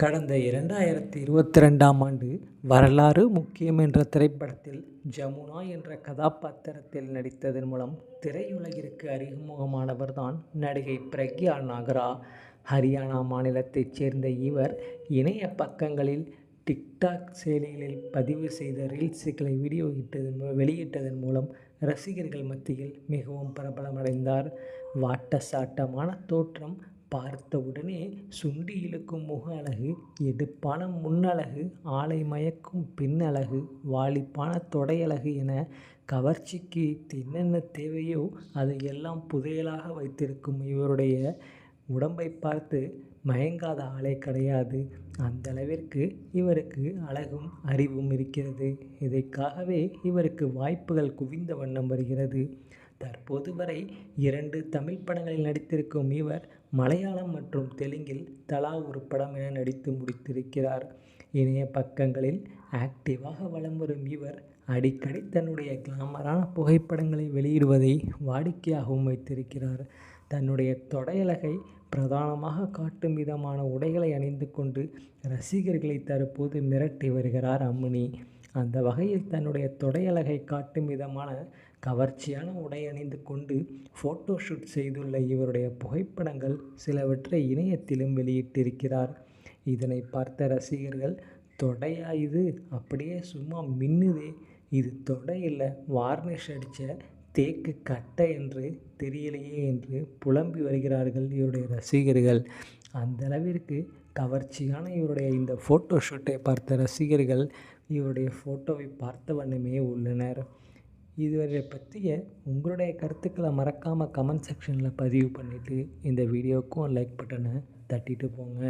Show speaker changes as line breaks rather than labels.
கடந்த இரண்டாயிரத்தி இருபத்தி ரெண்டாம் ஆண்டு வரலாறு முக்கியம் என்ற திரைப்படத்தில் ஜமுனா என்ற கதாபாத்திரத்தில் நடித்ததன் மூலம் திரையுலகிற்கு அறிமுகமானவர் தான் நடிகை பிரக்யா நாகரா. ஹரியானா மாநிலத்தைச் சேர்ந்த இவர் இணைய பக்கங்களில் டிக்டாக் செயலிகளில் பதிவு செய்த ரீல்ஸுகளை வீடியோ இட்டதன் வெளியிட்டதன் மூலம் ரசிகர்கள் மத்தியில் மிகவும் பிரபலமடைந்தார். வாட்டசாட்டமான தோற்றம் பார்த்தவுடனே சுண்டி இழுக்கும் முக அழகு எடுப்பான முன்னழகு ஆளை மயக்கும் பின்னழகு வாலிப்பான தொடையழகு என கவர்ச்சிக்கு என்னென்ன தேவையோ அதையெல்லாம் புதையலாக வைத்திருக்கும் இவருடைய உடம்பை பார்த்து மயங்காத ஆளே கிடையாது. அந்த அளவிற்கு இவருக்கு அழகும் அறிவும் இருக்கிறது. இதற்காகவே இவருக்கு வாய்ப்புகள் குவிந்த வண்ணம் வருகிறது. தற்போது வரை இரண்டு தமிழ் படங்களில் நடித்திருக்கும் இவர் மலையாளம் மற்றும் தெலுங்கில் தலா ஒரு படம் என நடித்து முடித்திருக்கிறார். இணைய பக்கங்களில் ஆக்டிவாக வலம் வரும் இவர் அடிக்கடி தன்னுடைய கிளாமரான புகைப்படங்களை வெளியிடுவதை வாடிக்கையாகவும் வைத்திருக்கிறார். தன்னுடைய தொடையலகை பிரதானமாக காட்டும் விதமான உடைகளை அணிந்து கொண்டு ரசிகர்களை தற்போது மிரட்டி வருகிறார் அம்மணி அந்த வகையில் தன்னுடைய தொடையழகை காட்டும் விதமான கவர்ச்சியான உடை அணிந்து கொண்டு ஃபோட்டோ ஷூட் செய்துள்ள இவருடைய புகைப்படங்கள் சிலவற்றை இணையத்திலும் வெளியிட்டிருக்கிறார். இதனை பார்த்த ரசிகர்கள் தொடையா இது? அப்படியே சும்மா மின்னுதே. இது தொடை இல்லை வார்னிஷ் அடித்த தேக்கு கட்டை என்று தெரியலையே என்று புலம்பி வருகிறார்கள் இவருடைய ரசிகர்கள். அந்த அளவிற்கு கவர்ச்சியான இவருடைய இந்த ஃபோட்டோ ஷூட்டை பார்த்த ரசிகர்கள் இவருடைய ஃபோட்டோவை பார்த்த வண்ணமே உள்ளனர். இதுவரை பற்றிய உங்களுடைய கருத்துக்களை மறக்காமல் கமெண்ட் செக்ஷனில் பதிவு பண்ணிவிட்டு இந்த வீடியோவுக்கும் லைக் பட்டனை தட்டிட்டு போங்க.